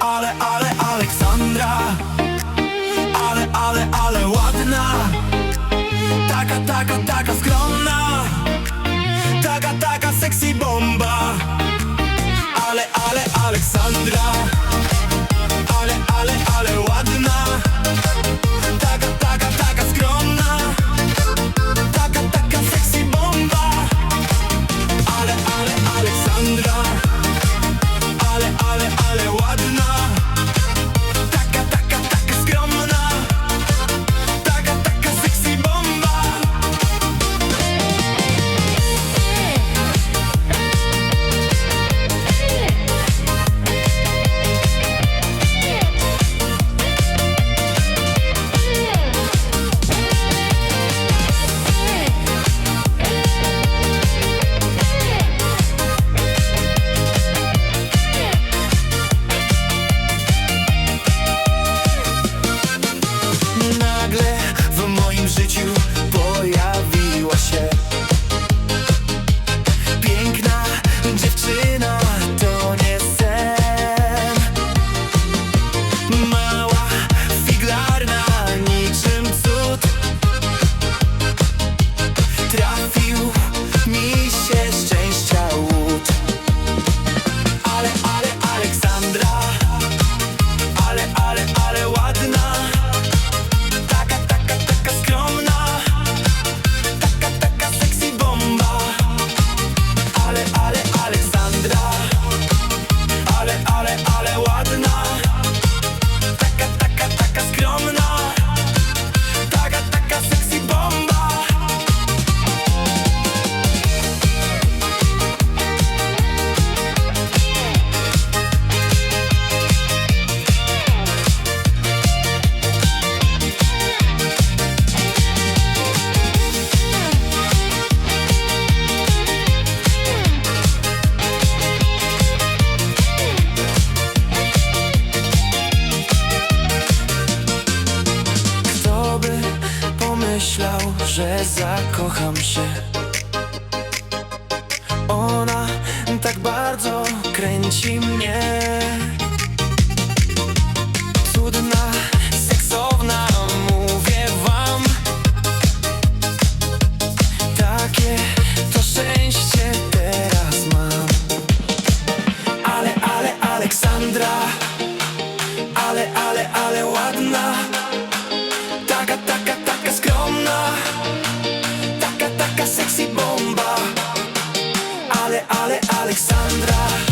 ale, ale Aleksandra. Ale, ale, ale ładna. Taka, taka, taka skromna. Taka, taka sexy bomba. Ale, ale Aleksandra. myślał, że zakocham się. Ona tak bardzo kręci mnie. Ale, Ale, Alexandra.